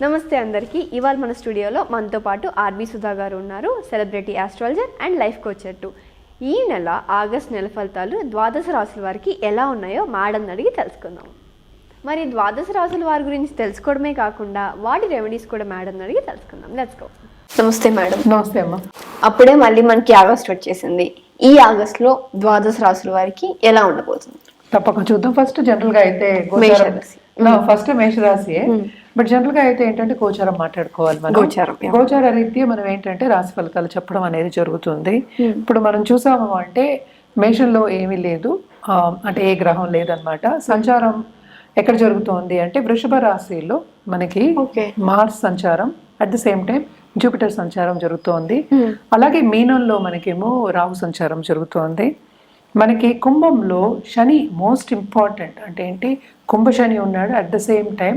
నమస్తే అందరికీ. ఇవాళ మన స్టూడియోలో మనతో పాటు ఆర్బి సుధా గారు ఉన్నారు celebrity astrologer and life coacher to ఈ నెల ఆగస్ట్ నెల ఫలితాలు ద్వాదశ రాశుల వారికి ఎలా ఉన్నాయో మేడం అడిగి తెలుసుకుందాం. మరి ద్వాదశ రాశుల వారి గురించి తెలుసుకోవడమే కాకుండా వాటి రెమెడీస్ కూడా మేడం అడిగి తెలుసుకుందాం. లెట్స్ గో నమస్తే మేడం నమస్తే అమ్మా. అప్పుడే మళ్ళీ మనకి ఆగస్ట్ వచ్చేసింది. ఈ ఆగస్ట్లో ద్వాదశ రాశుల వారికి ఎలా ఉండబోతుంది? తప్పక చూద్దాం. ఫస్ట్ జనరల్గా అయితే. ఫస్ట్ మేషరాశి. బట్ జనరల్గా అయితే ఏంటంటే గోచారం మాట్లాడుకోవాలి మనం. గోచారం. గోచార రీత్యా మనం ఏంటంటే రాశి ఫలితాలు చెప్పడం అనేది జరుగుతుంది. ఇప్పుడు మనం చూసాము అంటే మేషంలో ఏమీ లేదు. అంటే ఏ గ్రహం లేదనమాట సంచారం ఎక్కడ జరుగుతోంది అంటే వృషభ రాశిలో మనకి. మార్స్ సంచారం at the same time Jupiter సంచారం జరుగుతోంది. అలాగే మీనంలో మనకేమో రాహు సంచారం జరుగుతోంది. మనకి కుంభంలో శని మోస్ట్ ఇంపార్టెంట్ అంటే ఏంటి? కుంభ శని ఉన్నాడు at the same time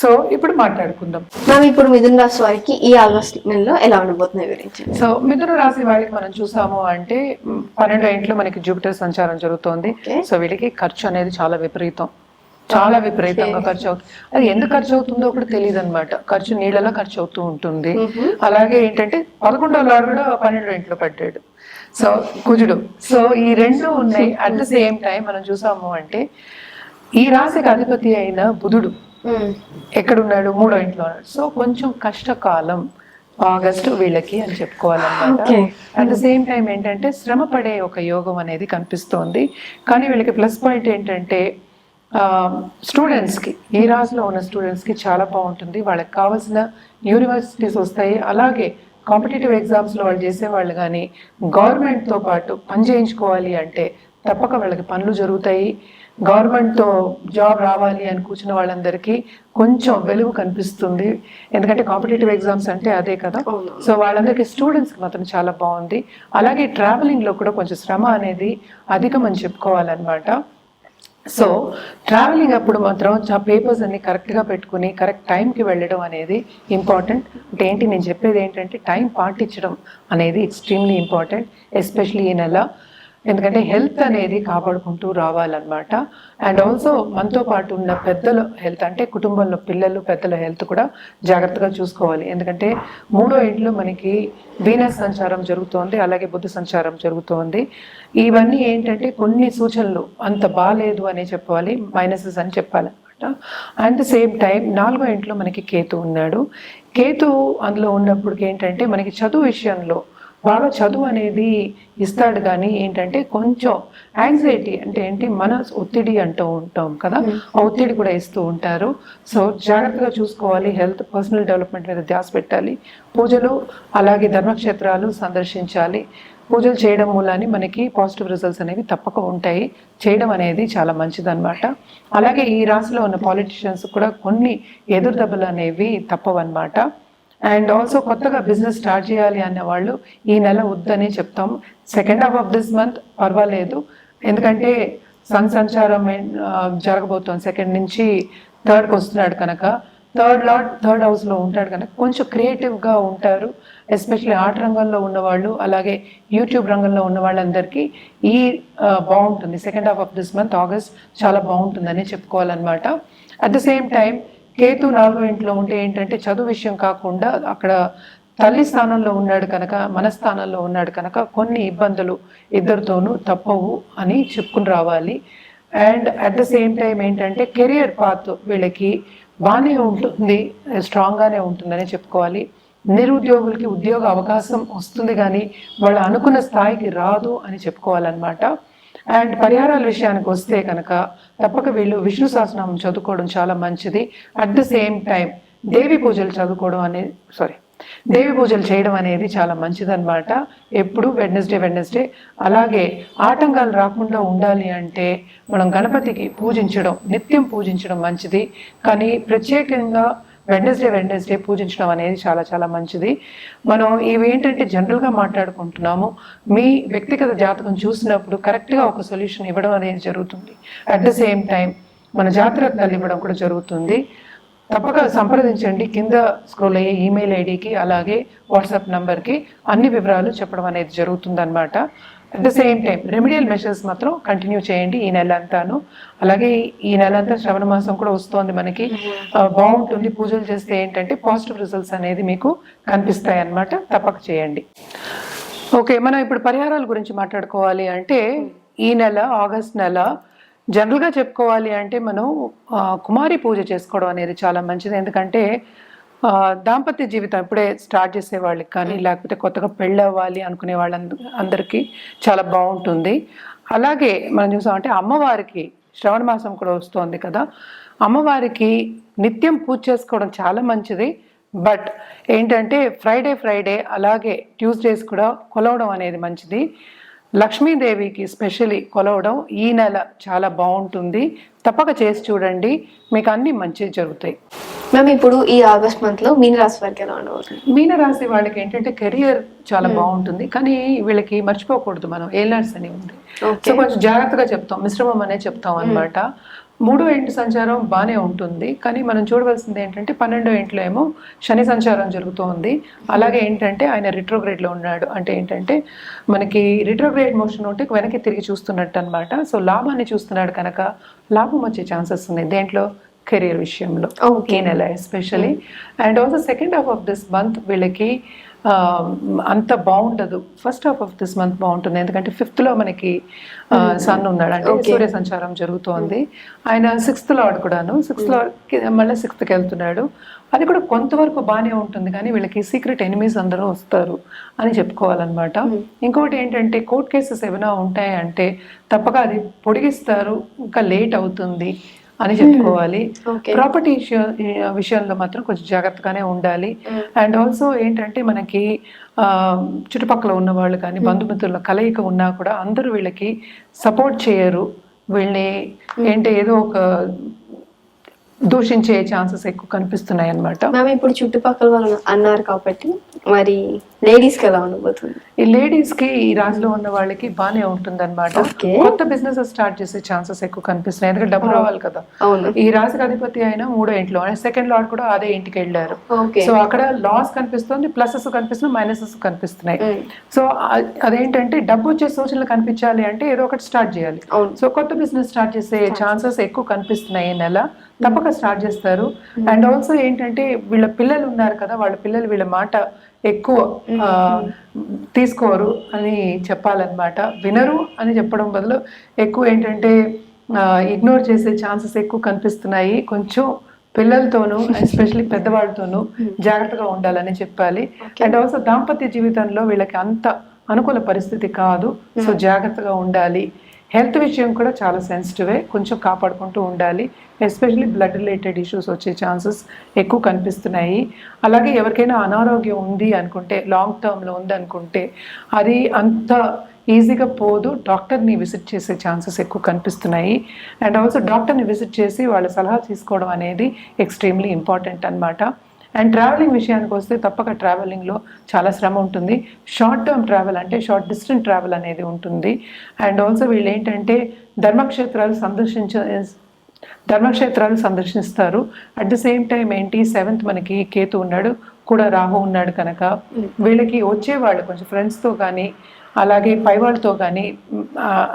so ఇప్పుడు మాట్లాడుకుందాం. మ్యామ్ ఇప్పుడు మిథున రాశి వారికి ఈ ఆగస్ట్ నెలలో ఎలా ఉండబోతున్నాయి గురించి సో మిథున రాశి వారికి మనం చూసాము అంటే పన్నెండో ఇంట్లో మనకి జూపిటర్ సంచారం జరుగుతోంది. సో వీళ్ళకి ఖర్చు అనేది చాలా విపరీతం. చాలా విపరీతంగా ఖర్చు అవుతుంది. అది ఎందుకు ఖర్చు అవుతుందో కూడా తెలియదు అనమాట ఖర్చు నీళ్ళలా ఖర్చు అవుతూ ఉంటుంది. అలాగే ఏంటంటే పదకొండో లాడు కూడా పన్నెండో ఇంట్లో పడ్డాడు. సో కుజుడు సో ఈ రెండు ఉన్నాయి. అట్ ద సేమ్ టైం మనం చూసాము అంటే ఈ రాశికి అధిపతి అయిన బుధుడు. ఎక్కడున్నాడు? మూడో ఇంట్లో ఉన్నాడు. సో కొంచెం కష్టకాలం ఆగస్టు వీళ్ళకి అని చెప్పుకోవాలన్నమాట. అట్ ద సేమ్ టైం ఏంటంటే శ్రమ పడే ఒక యోగం అనేది కనిపిస్తోంది. కానీ వీళ్ళకి ప్లస్ పాయింట్ ఏంటంటే స్టూడెంట్స్కి ఈ రాశిలో ఉన్న స్టూడెంట్స్కి చాలా బాగుంటుంది. వాళ్ళకి కావాల్సిన యూనివర్సిటీస్ వస్తాయి. అలాగే కాంపిటేటివ్ ఎగ్జామ్స్లో వాళ్ళు చేసేవాళ్ళు కానీ గవర్నమెంట్తో పాటు పని చేయించుకోవాలి అంటే తప్పక వాళ్ళకి పనులు జరుగుతాయి. గవర్నమెంట్తో జాబ్ రావాలి అని కూర్చున్న వాళ్ళందరికీ కొంచెం వెలుగు కనిపిస్తుంది. ఎందుకంటే కాంపిటేటివ్ ఎగ్జామ్స్ అంటే అదే కదా. సో వాళ్ళందరికీ స్టూడెంట్స్కి మాత్రం చాలా బాగుంది. అలాగే ట్రావెలింగ్లో కూడా కొంచెం శ్రమ అనేది అధికం అని చెప్పుకోవాలన్నమాట. సో ట్రావెలింగ్ అప్పుడు మాత్రం ఆ పేపర్స్ అన్ని కరెక్ట్గా పెట్టుకుని కరెక్ట్ టైంకి వెళ్ళడం అనేది ఇంపార్టెంట్. అంటే ఏంటి? నేను చెప్పేది ఏంటంటే టైం పాటించడం అనేది ఎక్స్ట్రీమ్లీ ఇంపార్టెంట్. ఎస్పెషలీ ఈ నెల ఎందుకంటే హెల్త్ అనేది కాపాడుకుంటూ రావాలన్నమాట. అండ్ ఆల్సో మనతో పాటు ఉన్న పెద్దల హెల్త్ అంటే కుటుంబంలో పిల్లలు పెద్దల హెల్త్ కూడా జాగ్రత్తగా చూసుకోవాలి. ఎందుకంటే మూడో ఇంట్లో మనకి వీనస్ సంచారం జరుగుతోంది అలాగే బుద్ధ సంచారం జరుగుతోంది. ఇవన్నీ ఏంటంటే కొన్ని సూచనలు అంత బాగాలేదు అనే చెప్పాలి మైనసెస్ అని చెప్పాలన్నమాట. అట్ ద సేమ్ టైం నాలుగో ఇంట్లో మనకి కేతు ఉన్నాడు. కేతు అందులో ఉన్నప్పటికి ఏంటంటే మనకి చదువు విషయంలో బాగా చదువు అనేది ఇస్తాడు కానీ ఏంటంటే కొంచెం యాంగ్జైటీ అంటే ఏంటి మన ఒత్తిడి అంటూ ఉంటాం కదా. ఆ ఒత్తిడి కూడా ఇస్తూ ఉంటారు. సో జాగ్రత్తగా చూసుకోవాలి హెల్త్ పర్సనల్ డెవలప్మెంట్ మీద ధ్యాస పెట్టాలి. పూజలు అలాగే ధర్మక్షేత్రాలు సందర్శించాలి. పూజలు చేయడం మూలాన్ని మనకి పాజిటివ్ రిజల్ట్స్ అనేవి తప్పక ఉంటాయి. చేయడం అనేది చాలా మంచిదన్నమాట. అలాగే ఈ రాశిలో ఉన్న పాలిటిషియన్స్ కూడా కొన్ని ఎదురు దెబ్బలు అనేవి తప్పవన్నమాట. అండ్ ఆల్సో కొత్తగా బిజినెస్ స్టార్ట్ చేయాలి అనే వాళ్ళు ఈ నెల వద్దని చెప్తాం. Second half of this month పర్వాలేదు. ఎందుకంటే సన్ సంచారం జరగబోతోంది. సెకండ్ నుంచి థర్డ్కి వస్తున్నాడు కనుక. థర్డ్ లాట్ థర్డ్ హౌస్లో ఉంటాడు కనుక. కొంచెం క్రియేటివ్గా ఉంటారు. ఎస్పెషల్లీ ఆర్ట్ రంగంలో ఉన్నవాళ్ళు అలాగే యూట్యూబ్ రంగంలో ఉన్న వాళ్ళందరికీ ఈ బాగుంటుంది. Second half of this month August చాలా బాగుంటుందని చెప్పుకోవాలన్నమాట. At the same time Ketu నాలుగో ఇంట్లో ఉంటే ఏంటంటే చదువు విషయం కాకుండా అక్కడ తల్లి స్థానంలో ఉన్నాడు కనుక మన స్థానంలో ఉన్నాడు కనుక కొన్ని ఇబ్బందులు ఇద్దరితోనూ తప్పవు అని చెప్పుకుని రావాలి. And at the same time ఏంటంటే కెరియర్ పాత్ వీళ్ళకి బాగానే ఉంటుంది స్ట్రాంగ్గానే ఉంటుందని చెప్పుకోవాలి. నిరుద్యోగులకి ఉద్యోగ అవకాశం వస్తుంది కానీ వాళ్ళు అనుకున్న స్థాయికి రాదు అని చెప్పుకోవాలన్నమాట. అండ్ పరిహారాల విషయానికి వస్తే కనుక తప్పక వీళ్ళు విష్ణు సహస్రనామం చదువుకోవడం చాలా మంచిది. అట్ ద సేమ్ టైం దేవి పూజలు చదువుకోవడం అనేది సారీ దేవి పూజలు చేయడం అనేది చాలా మంచిదన్నమాట. ఎప్పుడు వెడ్నెస్డే వెడ్నెస్డే అలాగే ఆటంకాలు రాకుండా ఉండాలి అంటే మనం గణపతికి పూజించడం నిత్యం పూజించడం మంచిది. కానీ ప్రత్యేకంగా వెడ్నెస్డే వెడ్నెస్డే పూజించడం అనేది చాలా చాలా మంచిది. మనం ఇవి ఏంటంటే జనరల్గా మాట్లాడుకుంటున్నాము. మీ వ్యక్తిగత జాతకం చూసినప్పుడు కరెక్ట్గా ఒక సొల్యూషన్ ఇవ్వడం అనేది జరుగుతుంది. అట్ ద సేమ్ టైం మన జాతరత్నాలు ఇవ్వడం కూడా జరుగుతుంది. తప్పక సంప్రదించండి. కింద స్క్రోల్ అయ్యే ఈమెయిల్ ఐడికి అలాగే వాట్సాప్ నంబర్కి అన్ని వివరాలు చెప్పడం అనేది జరుగుతుందన్నమాట. At the same time remedial measures మాత్రం కంటిన్యూ చేయండి ఈ నెల అంతాను అలాగే ఈ నెల అంతా శ్రవణ మాసం కూడా వస్తోంది మనకి. ఆ, బాగుంటుంది. పూజలు చేస్తే ఏంటంటే పాజిటివ్ రిజల్ట్స్ అనేది మీకు కనిపిస్తాయి అన్నమాట తప్పక చేయండి. ఓకే మనం ఇప్పుడు పరిహారాల గురించి మాట్లాడుకోవాలి అంటే ఈ నెల ఆగస్ట్ నెల జనరల్గా చెప్పుకోవాలి అంటే మనం కుమారి పూజ చేసుకోవడం అనేది చాలా మంచిది. ఎందుకంటే దాంపత్య జీవితం ఇప్పుడే స్టార్ట్ చేసే వాళ్ళకి కానీ లేకపోతే కొత్తగా పెళ్ళి అవ్వాలి అనుకునే వాళ్ళంద అందరికీ చాలా బాగుంటుంది. అలాగే మనం చూసామంటే అమ్మవారికి శ్రవణ మాసం కూడా వస్తోంది కదా. అమ్మవారికి నిత్యం పూజ చేసుకోవడం చాలా మంచిది. బట్ ఏంటంటే ఫ్రైడే ఫ్రైడే అలాగే ట్యూస్డేస్ కూడా కొలవడం అనేది మంచిది. లక్ష్మీదేవికి స్పెషలీ కొలవడం ఈ నెల చాలా బాగుంటుంది. తప్పక చేసి చూడండి. మీకు అన్ని మంచి జరుగుతాయి. మ్యామ్ ఇప్పుడు ఈ ఆగస్ట్ మంత్లో మీన రాశి వారికి ఎలా ఉండబోతుంది? మీన రాశి వాళ్ళకి ఏంటంటే కెరియర్ చాలా బాగుంటుంది. కానీ వీళ్ళకి మర్చిపోకూడదు మనం ఏలర్స్ అని ఉంది. సో కొంచెం జాగ్రత్తగా చెప్తాం మిశ్రమం అనే చెప్తాం అన్నమాట. మూడో ఇంటి సంచారం? బాగానే ఉంటుంది. కానీ మనం చూడవలసింది ఏంటంటే పన్నెండో ఇంట్లో ఏమో శని సంచారం జరుగుతోంది. అలాగే ఏంటంటే ఆయన retrograde లో ఉన్నాడు. అంటే ఏంటంటే మనకి రిట్రోగ్రేడ్ మోషన్ ఉంటే వెనక్కి తిరిగి చూస్తున్నట్టు అనమాట సో లాభాన్ని చూస్తున్నాడు కనుక లాభం వచ్చే ఛాన్సెస్ ఉన్నాయి. దేంట్లో? కెరియర్ విషయంలో. ఈ నెల especially and also second half of this month వీళ్ళకి ఆ, అంత బాగుండదు. First half of this month బాగుంటుంది. ఎందుకంటే ఫిఫ్త్లో మనకి సన్ ఉన్నాడు. అంటే. సూర్య సంచారం జరుగుతోంది. ఆయన సిక్స్త్ లార్డ్ కూడాను సిక్స్త్ లార్డ్ మళ్ళీ సిక్స్త్కి వెళ్తున్నాడు. అది కూడా కొంతవరకు బాగానే ఉంటుంది. కానీ వీళ్ళకి సీక్రెట్ ఎనిమీస్ అందరూ వస్తారు అని చెప్పుకోవాలన్నమాట. ఇంకొకటి ఏంటంటే కోర్ట్ కేసెస్ ఏమైనా ఉంటాయంటే తప్పక అది పొడిగిస్తారు. ఇంకా లేట్ అవుతుంది. అని చెప్పుకోవాలి. Okay. ప్రాపర్టీ విషయంలో మాత్రం కొంచెం జాగ్రత్తగానే ఉండాలి. అండ్ ఆల్సో ఏంటంటే మనకి ఆ, చుట్టుపక్కల ఉన్న వాళ్ళు కానీ బంధుమిత్రుల కలయిక ఉన్నా కూడా అందరూ వీళ్ళకి సపోర్ట్ చేయరు. వీళ్ళని ఏంటి ఏదో ఒక దూషించే ఛాన్సెస్ ఎక్కువ కనిపిస్తున్నాయి అన్నమాట మ్యామ్ ఇప్పుడు చుట్టుపక్కల వాళ్ళు అన్నారు కాబట్టి మరి లేడీస్కి ఎలా ఉండబోతుంది? ఈ లేడీస్కి ఈ రాశిలో ఉన్న వాళ్ళకి బాగానే ఉంటుంది Okay. కొత్త బిజినెస్ స్టార్ట్ చేసే ఛాన్సెస్ ఎక్కువ కనిపిస్తున్నాయి. ఎందుకంటే డబ్బు రావాలి కదా. ఈ రాశికి అధిపతి అయిన మూడో ఇంట్లో సెకండ్ లార్డ్ కూడా అదే ఇంటికి వెళ్ళారు. సో అక్కడ లాస్ కనిపిస్తుంది ప్లసెస్ కనిపిస్తున్నాయి మైనసెస్ కనిపిస్తున్నాయి. సో అదేంటంటే డబ్బు వచ్చే సూచనలు కనిపించాలి అంటే ఏదో ఒకటి స్టార్ట్ చేయాలి. సో కొత్త బిజినెస్ స్టార్ట్ చేసే ఛాన్సెస్ ఎక్కువ కనిపిస్తున్నాయి ఈ నెల. తప్పక స్టార్ట్ చేస్తారు. అండ్ ఆల్సో ఏంటంటే వీళ్ళ పిల్లలు ఉన్నారు కదా వాళ్ళ పిల్లలు వీళ్ళ మాట ఎక్కువ తీసుకోరు అని చెప్పాలన్నమాట. వినరు అని చెప్పడం బదులు ఎక్కువ ఏంటంటే ఇగ్నోర్ చేసే ఛాన్సెస్ ఎక్కువ కనిపిస్తున్నాయి. కొంచెం పిల్లలతోనూ ఎస్పెషల్లీ పెద్దవాళ్ళతోనూ జాగ్రత్తగా ఉండాలని చెప్పాలి. అండ్ ఆల్సో దాంపత్య జీవితంలో వీళ్ళకి అంత అనుకూల పరిస్థితి కాదు. సో జాగ్రత్తగా ఉండాలి. హెల్త్ విషయం కూడా చాలా సెన్సిటివే కొంచెం కాపాడుకుంటూ ఉండాలి. ఎస్పెషల్లీ బ్లడ్ రిలేటెడ్ ఇష్యూస్ వచ్చే ఛాన్సెస్ ఎక్కువ కనిపిస్తున్నాయి. అలాగే ఎవరికైనా అనారోగ్యం ఉంది అనుకుంటే లాంగ్ టర్మ్లో ఉంది అనుకుంటే అది అంత ఈజీగా పోదు. డాక్టర్ని విజిట్ చేసే ఛాన్సెస్ ఎక్కువ కనిపిస్తున్నాయి. అండ్ ఆల్సో డాక్టర్ని విజిట్ చేసి వాళ్ళ సలహా తీసుకోవడం అనేది ఎక్స్ట్రీమ్లీ ఇంపార్టెంట్ అన్నమాట. అండ్ ట్రావెలింగ్ విషయానికి వస్తే తప్పక ట్రావెలింగ్లో చాలా శ్రమ ఉంటుంది. షార్ట్ టర్మ్ ట్రావెల్ అంటే షార్ట్ డిస్టెంట్ ట్రావెల్ అనేది ఉంటుంది. అండ్ ఆల్సో వీళ్ళు ఏంటంటే ధర్మక్షేత్రాలు సందర్శించ ధర్మక్షేత్రాలు సందర్శిస్తారు. అట్ ద సేమ్ టైం ఏంటి సెవెంత్ మనకి కేతు ఉన్నాడు కూడా రాహు ఉన్నాడు కనుక. వీళ్ళకి వచ్చేవాళ్ళు కొంచెం ఫ్రెండ్స్తో కానీ అలాగే పై కానీ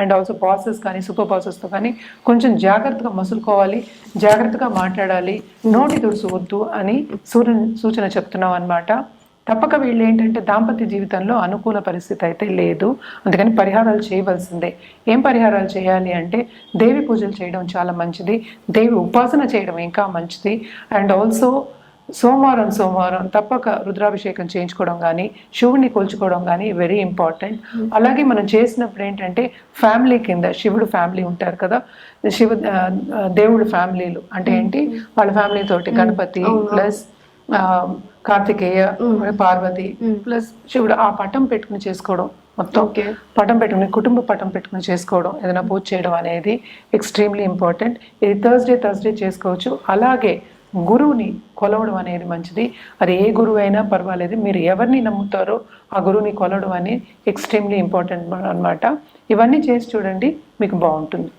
అండ్ ఆల్సో బాసెస్ కానీ సూపర్ బాసెస్తో కానీ కొంచెం జాగ్రత్తగా మసులుకోవాలి జాగ్రత్తగా మాట్లాడాలి నోటి తుడుసు వద్దు అని సూచన సూచన చెప్తున్నాం అనమాట తప్పక వీళ్ళు ఏంటంటే దాంపత్య జీవితంలో అనుకూల పరిస్థితి అయితే లేదు. అందుకని పరిహారాలు చేయవలసిందే. ఏం పరిహారాలు చేయాలి అంటే దేవి పూజలు చేయడం చాలా మంచిది. దేవి ఉపాసన చేయడం ఇంకా మంచిది. అండ్ ఆల్సో సోమవారం సోమవారం తప్పక రుద్రాభిషేకం చేయించుకోవడం కానీ శివుడిని కొలుచుకోవడం కానీ వెరీ ఇంపార్టెంట్ అలాగే మనం చేసినప్పుడు ఏంటంటే ఫ్యామిలీ కింద శివుడు ఫ్యామిలీ ఉంటారు కదా శివ దేవుడు ఫ్యామిలీలు అంటే ఏంటి? వాళ్ళ ఫ్యామిలీ తోటి గణపతి ప్లస్ కార్తికేయ పార్వతి ప్లస్ శివుడు ఆ పటం పెట్టుకుని చేసుకోవడం మొత్తం. పటం పెట్టుకుని కుటుంబ పటం పెట్టుకుని చేసుకోవడం ఏదైనా పూజ చేయడం అనేది ఎక్స్ట్రీమ్లీ ఇంపార్టెంట్ ఇది థర్స్డే థర్స్డే చేసుకోవచ్చు. అలాగే గురువుని కొలవడం అనేది మంచిది. అది ఏ గురువు అయినా పర్వాలేదు. మీరు ఎవరిని నమ్ముతారో ఆ గురువుని కొలవడం అనేది ఎక్స్ట్రీమ్లీ ఇంపార్టెంట్ అన్నమాట. ఇవన్నీ చేసి చూడండి మీకు బాగుంటుంది.